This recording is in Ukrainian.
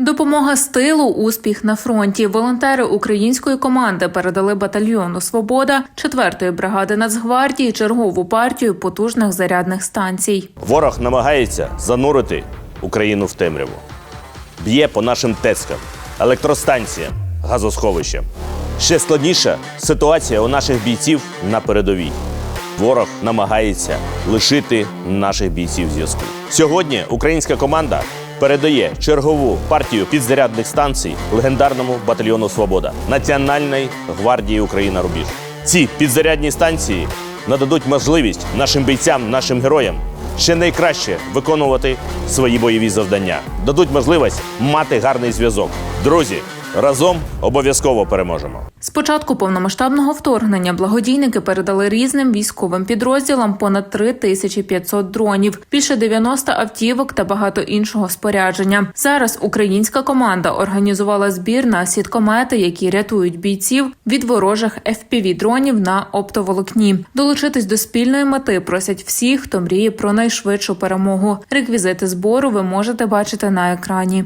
Допомога з тилу, успіх на фронті. Волонтери української команди передали батальйону Свобода 4-ї бригади Нацгвардії чергову партію потужних зарядних станцій. Ворог намагається занурити Україну в темряву. Б'є по нашим тецькам, електростанціям, газосховищам. Ще складніша ситуація у наших бійців на передовій. Ворог намагається лишити наших бійців зв'язку. Сьогодні українська команда передає чергову партію підзарядних станцій легендарному батальйону Свобода Національної гвардії Україна Рубіж. Ці підзарядні станції нададуть можливість нашим бійцям, нашим героям ще найкраще виконувати свої бойові завдання, дадуть можливість мати гарний зв'язок. Друзі, разом обов'язково переможемо. З початку повномасштабного вторгнення благодійники передали різним військовим підрозділам понад 3500 дронів, більше 90 автівок та багато іншого спорядження. Зараз українська команда організувала збір на сіткомети, які рятують бійців від ворожих fpv дронів на оптоволокні. Долучитись до спільної мети просять всіх, хто мріє про найшвидшу перемогу. Реквізити збору ви можете бачити на екрані.